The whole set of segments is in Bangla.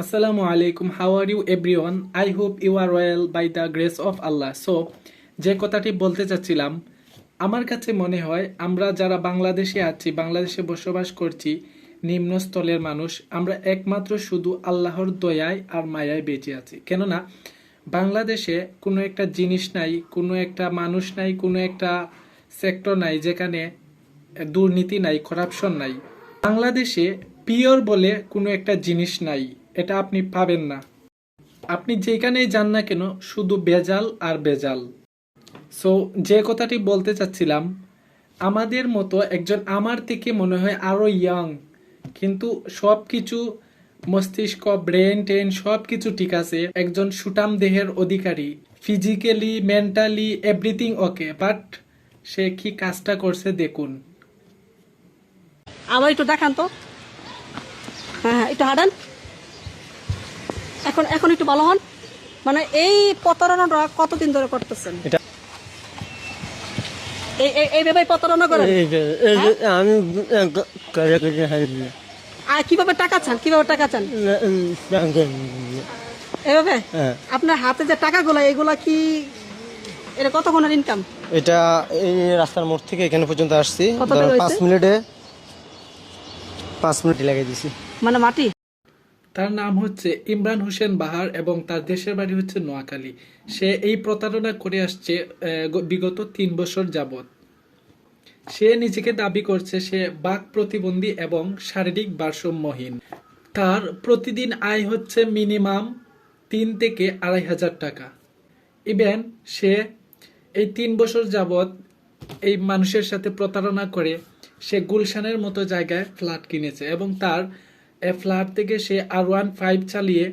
Assalamu alaikum. How are you everyone? I hope you are well by the grace of Allah. So, যে কথাটি বলতে চাচ্ছিলাম আমার কাছে মনে হয় আমরা যারা বাংলাদেশে আছি বাংলাদেশে বসবাস করছি নিম্নস্থলের মানুষ আমরা একমাত্র শুধু আল্লাহর দয়ায় আর মায়ায় বেঁচে আছি কেননা বাংলাদেশে কোনো একটা জিনিস নাই কোনো একটা মানুষ নাই কোনো একটা সেক্টর নাই যেখানে দুর্নীতি নাই করাপশন নাই বাংলাদেশে পিওর বলে কোনো একটা জিনিস নাই এটা আপনি পাবেন না। আপনি যেখানেই যান না কেন, শুধু বেজাল আর বেজাল সো যে কথাটি বলতে চাচ্ছিলাম, আমাদের মতো একজন আমার থেকে মনে হয় আরও ইয়াং কিন্তু সব কিছু মস্তিষ্ক ব্রেন টেন সব কিছু ঠিক আছে, একজন সুটাম দেহের অধিকারী। Physically mentally everything okay but সে কি কাজটা করছে দেখুন। আবার একটু দেখান তো। হ্যাঁ হ্যাঁ একটু হাঁটান। এখন এখন একটু ভালো হন। মানে এই প্রতারণাটা কতদিন ধরে করতেছেন? এইভাবে প্রতারণা করেন? এই যে- এই যে আমি করে করে হারিয়ে আর কীভাবে টাকা চান? কীভাবে টাকা চান? এভাবে? হ্যাঁ। আপনার হাতে যে টাকাগুলো এগুলা কি এটা কতক্ষণের ইনকাম এটা এই রাস্তার মোড় থেকে এখানে পর্যন্ত আসছি। পাঁচ মিনিটে পাঁচ মিনিট লাগিয়ে দিছি। মানে মাটি? তার নাম হচ্ছে ইমরান হোসেন বাহার এবং তার দেশের বাড়ি হচ্ছে নোয়াখালী। সে এই প্রতারণা করে আসছে বিগত তিন বছর যাবত সে নিজেকে দাবি করছে সে বাক প্রতিবন্ধী এবং শারীরিক ভারসাম্যহীন। তার প্রতিদিন আয় হচ্ছে মিনিমাম তিন থেকে আড়াই হাজার টাকা। ইভেন সে এই তিন বছর যাবৎ এই মানুষের সাথে প্রতারণা করে সে গুলশানের মতো জায়গায় ফ্ল্যাট কিনেছে এবং তার এ ফ্ল্যাট থেকে সে আর ওয়ান ফাইভ চালিয়ে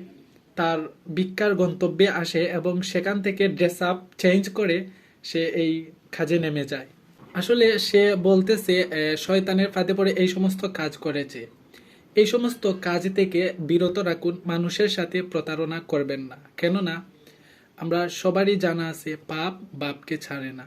তার ভিক্ষার গন্তব্যে আসে এবং সেখান থেকে ড্রেস আপ চেঞ্জ করে সে এই কাজে নেমে যায়। আসলে সে বলতেছে শয়তানের ফাঁদে পড়ে এই সমস্ত কাজ করেছে। এই সমস্ত কাজ থেকে বিরত রাখুন, মানুষের সাথে প্রতারণা করবেন না। কেননা, আমরা সবারই জানা আছে, পাপ বাপকে ছাড়ে না।